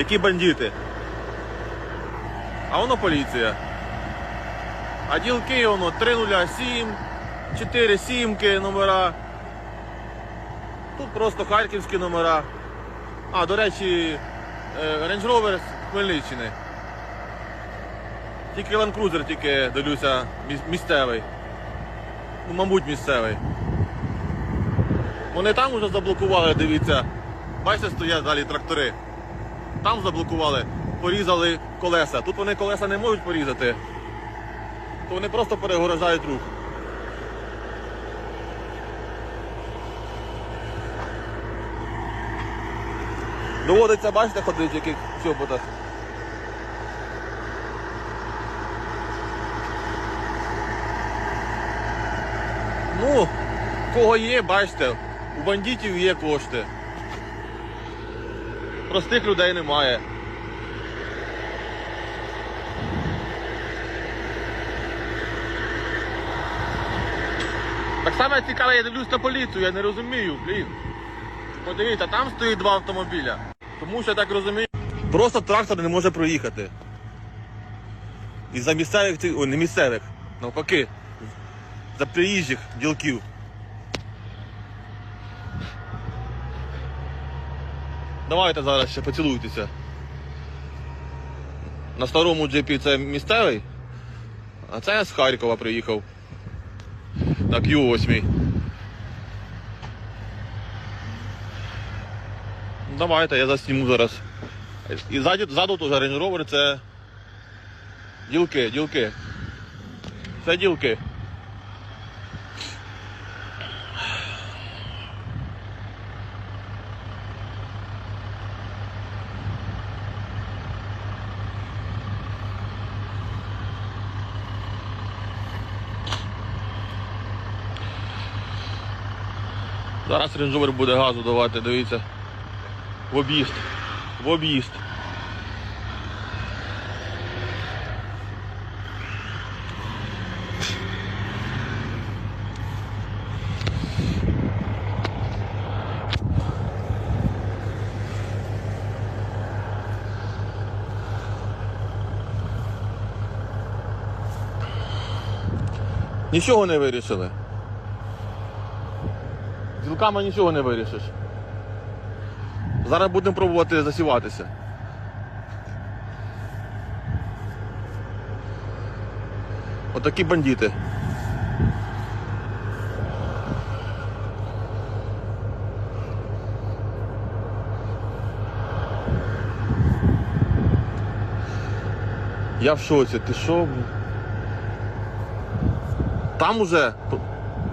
Які бандити. А воно поліція. А ділки воно 307, 4 сімки номера. Тут просто харківські номера. А, до речі, е, Range Rover з Хмельниччини. Тільки Land Cruiser тільки дивлюся місцевий. Ну, мабуть, місцевий. Вони там вже заблокували, дивіться. Бачите, стоять далі трактори. Там заблокували, порізали колеса. Тут вони колеса не можуть порізати. То вони просто перегорожають рух. Доводиться, бачите, ходити в чоботах. Ну, кого є, бачите, у бандитів є кошти. Простих людей немає. Так само цікаво, я дивлюсь на поліцію, я не розумію, блін. Подивіться, там стоїть два автомобіля. Тому що я так розумію. Просто трактор не може проїхати. Із-за місцевих, ой, не місцевих, навпаки, за приїжджих ділків. Давайте зараз ще поцілуйтеся. На старому джипі це місцевий, а це я з Харкова приїхав. На Q8. Давайте, я засніму зараз. І ззаді, ззаду теж Range Rover це ділки, ділки. Це ділки. Зараз Rover буде газу давати, дивіться. В об'їзд. В об'їзд. Нічого не вирішили. Ділками нічого не вирішиш. Зараз будемо пробувати засіватися. Отакі бандити. Я в шоці, ти що? Там уже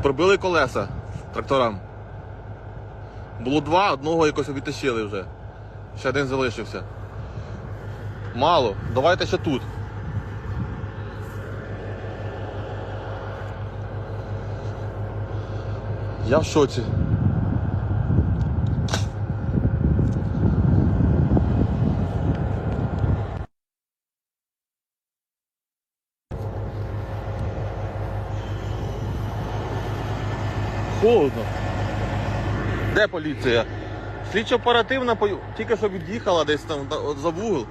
пробили колеса тракторам. Було два, одного якось відтащили вже. Ще один залишився. Мало. Давайте ще тут. Я в шоці. Холодно. Де поліція? Слідчо оперативна тільки що від'їхала десь там за вугол.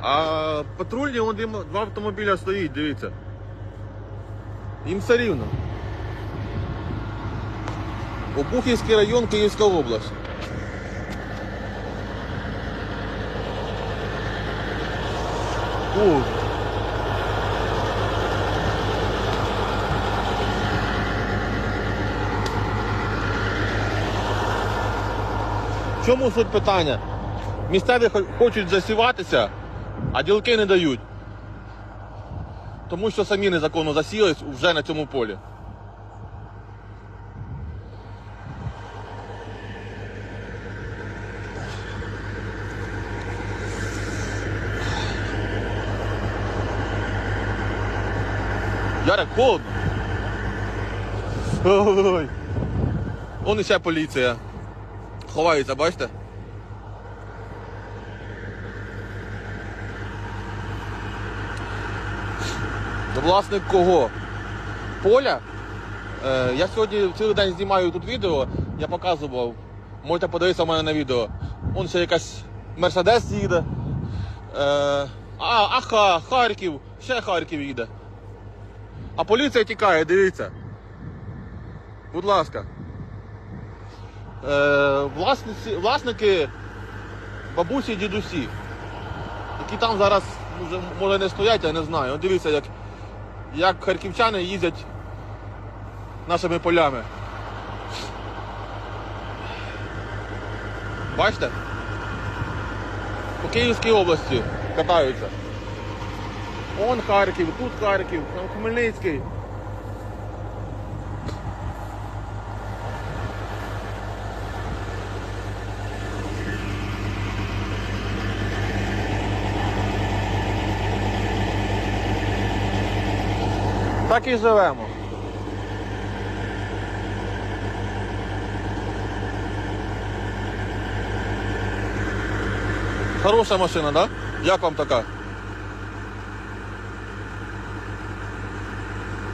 А патрульні вон два автомобіля стоїть, дивіться. Їм все рівно. Обухівський район, Київська область. О. В чому суть питання? Місцеві хочуть засіватися, а ділки не дають. Тому що самі незаконно засілись вже на цьому полі. Ярик, холодно. Ой. Вон іще поліція. Ховаються, бачите? Власник кого? Поля? Е, я сьогодні цілий день знімаю тут відео, я показував. Можете подивитися в мене на відео. Вон ще якась Мерседес їде. Е, а, аха, Харків, ще Харків їде. А поліція тікає, дивіться. Будь ласка. Е, власниці, власники бабусі дідусі, які там зараз може, може не стоять, я не знаю. От дивіться, як, як харківчани їздять нашими полями. Бачите? По Київській області катаються. Он Харків, тут Харків, там Хмельницький. Так і живемо. Хороша машина, да? Як вам така?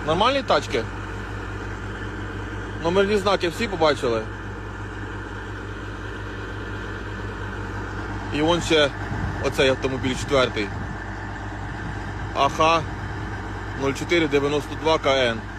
Нормальні тачки? Номерні знаки всі побачили. І вон ще оцей автомобіль четвертий. АХ 0492 КН.